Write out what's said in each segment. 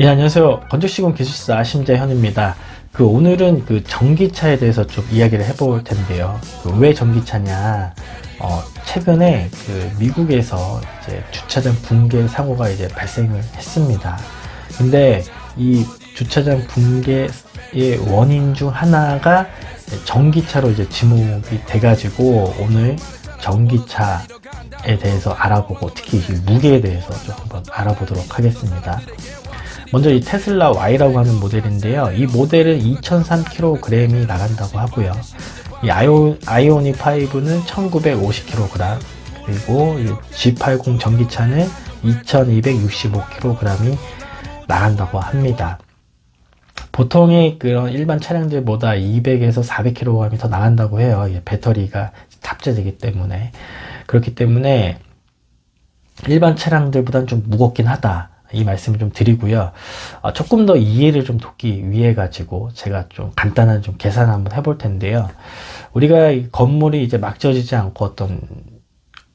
예, 안녕하세요. 건축시공 기술사 심재현입니다. 그 오늘은 그 전기차에 대해서 좀 이야기를 해볼 텐데요. 그 왜 전기차냐? 어, 최근에 그 미국에서 이제 주차장 붕괴 사고가 이제 발생을 했습니다. 근데 이 주차장 붕괴의 원인 중 하나가 전기차로 이제 지목이 돼가지고 오늘 전기차에 대해서 알아보고 특히 이 무게에 대해서 좀 한번 알아보도록 하겠습니다. 먼저 이 테슬라 Y라고 하는 모델인데요. 이 모델은 2003kg이 나간다고 하고요. 이 아이오, 아이오닉 5는 1950kg, 그리고 이 G80 전기차는 2265kg이 나간다고 합니다. 보통의 그런 일반 차량들보다 200에서 400kg이 더 나간다고 해요. 이 배터리가 탑재되기 때문에. 그렇기 때문에 일반 차량들보다는 좀 무겁긴 하다. 이 말씀을 좀 드리고요. 어, 조금 더 이해를 좀 돕기 위해 가지고 제가 좀 간단한 좀 계산을 한번 해볼 텐데요. 우리가 이 건물이 이제 막 지어지지 않고 어떤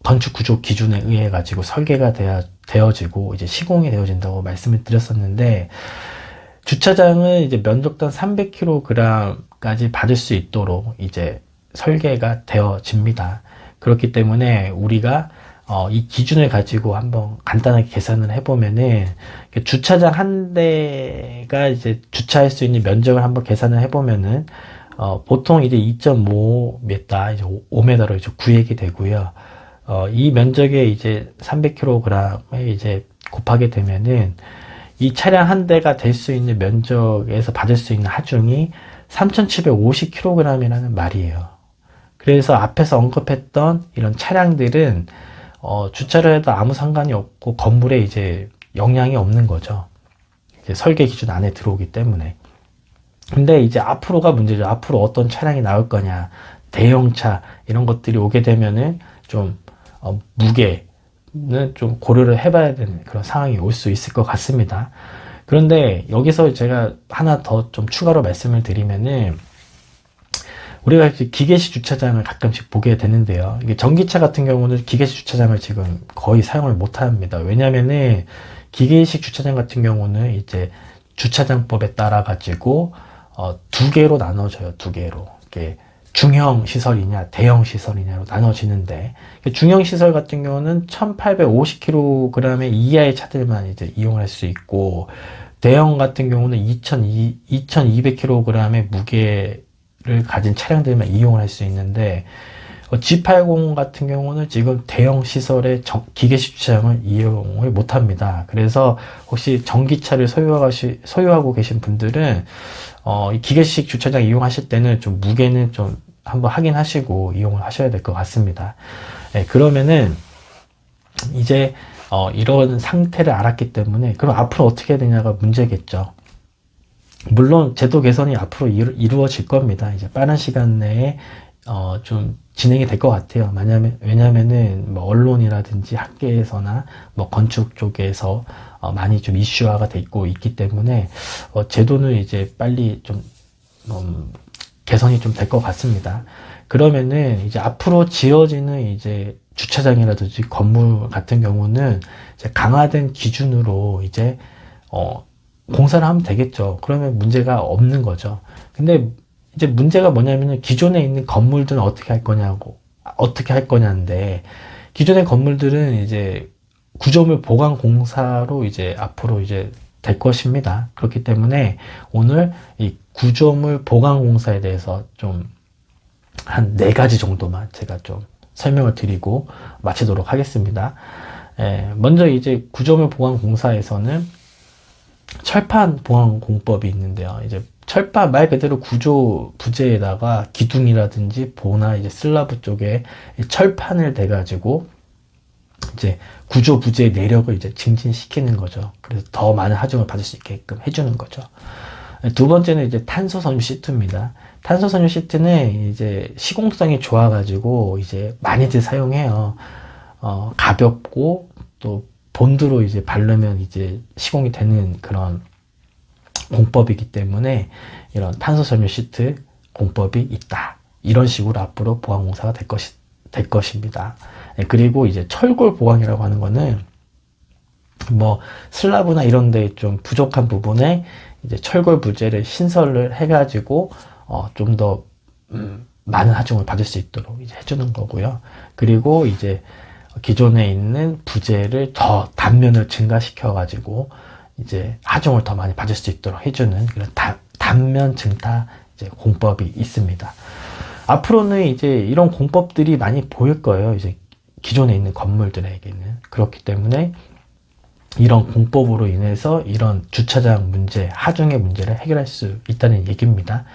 건축 구조 기준에 의해 가지고 설계가 되어, 되어지고 이제 시공이 되어진다고 말씀을 드렸었는데 주차장은 이제 면적당 300kg까지 받을 수 있도록 이제 설계가 되어집니다. 그렇기 때문에 우리가 어, 이 기준을 가지고 한번 간단하게 계산을 해보면은 주차장 한 대가 이제 주차할 수 있는 면적을 한번 계산을 해보면은 어, 보통 이제 2.5m, 이제 5m로 이제 구획이 되고요. 어, 이 면적에 이제 300kg에 이제 곱하게 되면은 이 차량 한 대가 될 수 있는 면적에서 받을 수 있는 하중이 3,750kg이라는 말이에요. 그래서 앞에서 언급했던 이런 차량들은 어, 주차를 해도 아무 상관이 없고 건물에 이제 영향이 없는 거죠. 이제 설계 기준 안에 들어오기 때문에. 근데 이제 앞으로가 문제죠. 앞으로 어떤 차량이 나올 거냐. 대형차 이런 것들이 오게 되면은 좀 어, 무게는 좀 고려를 해봐야 되는 그런 상황이 올 수 있을 것 같습니다. 그런데 여기서 제가 하나 더 좀 추가로 말씀을 드리면은 우리가 기계식 주차장을 가끔씩 보게 되는데요. 이게 전기차 같은 경우는 기계식 주차장을 지금 거의 사용을 못 합니다. 왜냐면은 기계식 주차장 같은 경우는 이제 주차장법에 따라 가지고 어, 두 개로 나눠져요. 두 개로. 이게 중형 시설이냐 대형 시설이냐로 나눠지는데 중형 시설 같은 경우는 1850kg 이하의 차들만 이제 이용할 수 있고 대형 같은 경우는 2200kg의 무게 를 가진 차량들만 이용을 할 수 있는데 G80 같은 경우는 지금 대형 시설의 기계식 주차장을 이용을 못 합니다. 그래서 혹시 전기차를 소유하시, 소유하고 계신 분들은 어, 이 기계식 주차장 이용하실 때는 좀 무게는 좀 한번 확인하시고 이용을 하셔야 될 것 같습니다. 네, 그러면은 이제 어, 이런 상태를 알았기 때문에 그럼 앞으로 어떻게 되냐가 문제겠죠. 물론 제도 개선이 앞으로 이루, 어질 겁니다. 이제 빠른 시간 내에 어, 좀 진행이 될 것 같아요. 왜냐면, 왜냐면은 뭐 언론이라든지 학계에서나 뭐 건축 쪽에서 어, 많이 좀 이슈화가 되고 있기 때문에 어, 제도는 이제 빨리 좀 음, 개선이 좀 될 것 같습니다. 그러면은 이제 앞으로 지어지는 이제 주차장이라든지 건물 같은 경우는 강화된 기준으로 이제 어, 공사를 하면 되겠죠. 그러면 문제가 없는 거죠. 근데 이제 문제가 뭐냐면은 기존에 있는 건물들은 어떻게 할 거냐고, 어떻게 할 거냐인데, 기존의 건물들은 이제 구조물 보강 공사로 이제 앞으로 이제 될 것입니다. 그렇기 때문에 오늘 이 구조물 보강 공사에 대해서 좀 한 네 가지 정도만 제가 좀 설명을 드리고 마치도록 하겠습니다. 예, 먼저 이제 구조물 보강 공사에서는 철판 보강 공법이 있는데요. 이제 철판 말 그대로 구조 부재에다가 기둥이라든지 보나 이제 슬라브 쪽에 철판을 대 가지고 이제 구조 부재의 내력을 이제 증진시키는 거죠. 그래서 더 많은 하중을 받을 수 있게끔 해주는 거죠. 두 번째는 이제 탄소 섬유 시트입니다. 탄소 섬유 시트는 이제 시공성이 좋아가지고 이제 많이들 사용해요. 어, 가볍고 또 본드로 이제 바르면 이제 시공이 되는 그런 공법이기 때문에 이런 탄소 섬유 시트 공법이 있다. 이런 식으로 앞으로 보강 공사가 될 것이 될 것입니다. 네, 그리고 이제 철골 보강이라고 하는 거는 뭐 슬라브나 이런 데 좀 부족한 부분에 이제 철골 부재를 신설을 해가지고 어, 좀더 음, 많은 하중을 받을 수 있도록 이제 해주는 거고요. 그리고 이제 기존에 있는 부재를 더 단면을 증가시켜 가지고 이제 하중을 더 많이 받을 수 있도록 해주는 그런 다- 단면 증타 이제 공법이 있습니다. 앞으로는 이제 이런 공법들이 많이 보일 거예요. 이제 기존에 있는 건물들에게는 그렇기 때문에 이런 공법으로 인해서 이런 주차장 문제, 하중의 문제를 해결할 수 있다는 얘기입니다.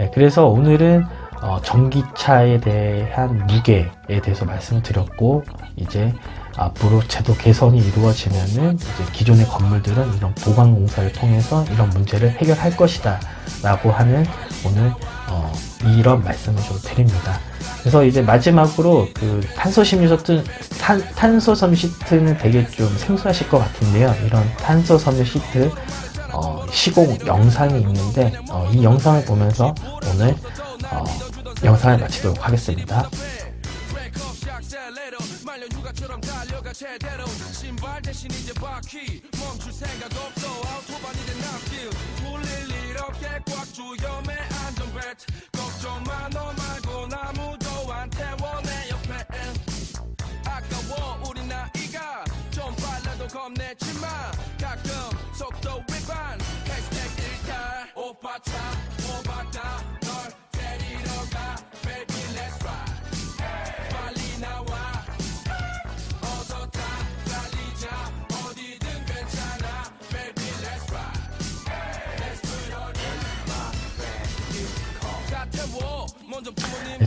예, 그래서 오늘은 어, 전기차에 대한 무게에 대해서 말씀을 드렸고 이제 앞으로 제도 개선이 이루어지면은 이제 기존의 건물들은 이런 보강 공사를 통해서 이런 문제를 해결할 것이다 라고 하는 오늘 어, 이런 말씀을 좀 드립니다. 그래서 이제 마지막으로 그 탄소 시트 탄, 탄소 섬유 시트는 되게 좀 생소하실 것 같은데요. 이런 탄소 섬유 시트 어, 시공 영상이 있는데 어, 이 영상을 보면서 오늘 어, 영상을 마치도록 하겠습니다. 말려 육아처럼 달려가 제대로 신발 대신 이제 바퀴 멈출 생각 없어 아우토반이 된 앞길 풀릴 일 없게 꽉 조여 매 안전벨트 걱정 마너 말고 아무도 안 태워 내 옆에 아까워 우리 나이가 좀 빨라도 겁내지 마. 가끔 속도 위반 해시태그 일탈. 오빠 차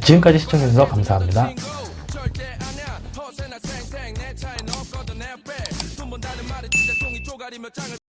지금까지 시청해주셔서 감사합니다.